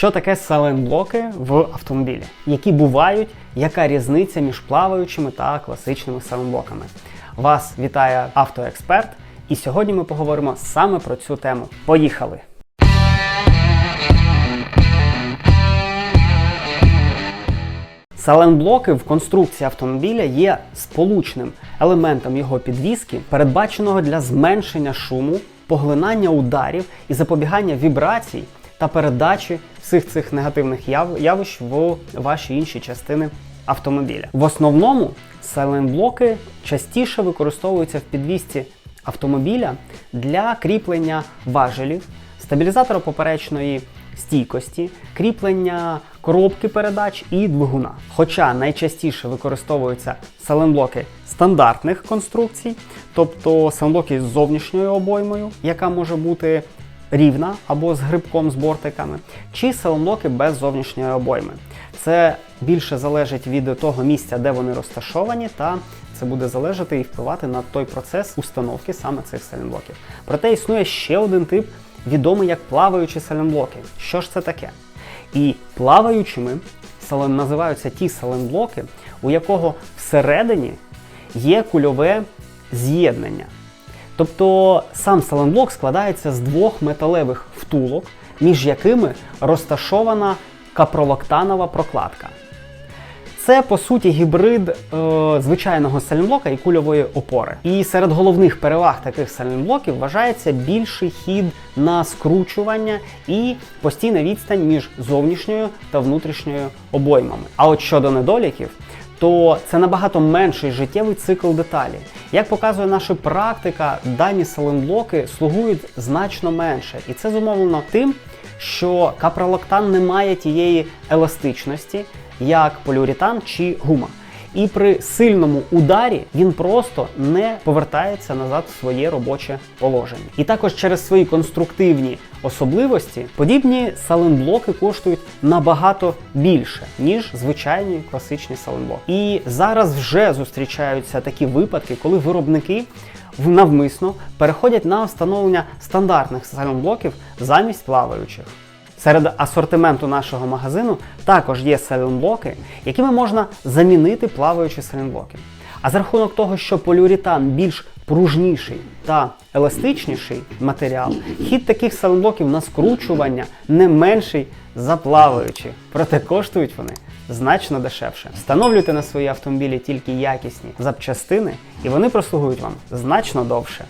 Що таке саленблоки в автомобілі? Які бувають, яка різниця між плаваючими та класичними саленблоками? Вас вітає автоексперт, і сьогодні ми поговоримо саме про цю тему. Поїхали! Саленблоки в конструкції автомобіля є сполучним елементом його підвіски, передбаченого для зменшення шуму, поглинання ударів і запобігання вібрацій та передачі всіх цих негативних яв- явищ в ваші інші частини автомобіля. В основному саленблоки частіше використовуються в підвісці автомобіля для кріплення важелів, стабілізатора поперечної стійкості, кріплення коробки передач і двигуна. Хоча найчастіше використовуються саленблоки стандартних конструкцій, тобто саленблоки з зовнішньою обоймою, яка може бути рівна або з грибком з бортиками, чи саленблоки без зовнішньої обойми. Це більше залежить від того місця, де вони розташовані, та це буде залежати і впливати на той процес установки саме цих саленблоків. Проте існує ще один тип, відомий як плаваючі саленблоки. Що ж це таке? І плаваючими називаються ті саленблоки, у якого всередині є кульове з'єднання. Тобто сам саленблок складається з двох металевих втулок, між якими розташована капролоктанова прокладка. Це по суті гібрид е, звичайного саленблока і кульової опори. І серед головних переваг таких саленблоків вважається більший хід на скручування і постійна відстань між зовнішньою та внутрішньою обоймами. А от щодо недоліків, то це набагато менший життєвий цикл деталі. Як показує наша практика, дані селенблоки слугують значно менше, і це зумовлено тим, що капролактан не має тієї еластичності, як поліуретан чи гума. І при сильному ударі він просто не повертається назад в своє робоче положення. І також через свої конструктивні особливості подібні саленблоки коштують набагато більше, ніж звичайні класичні саленблоки. І зараз вже зустрічаються такі випадки, коли виробники навмисно переходять на встановлення стандартних саленблоків замість плаваючих. Серед асортименту нашого магазину також є саленблоки, якими можна замінити плаваючі саленблоки. А за рахунок того, що поліуретан більш пружніший та еластичніший матеріал, хід таких саленблоків на скручування не менший за плаваючі, проте коштують вони значно дешевше. Встановлюйте на свої автомобілі тільки якісні запчастини, і вони прослугують вам значно довше.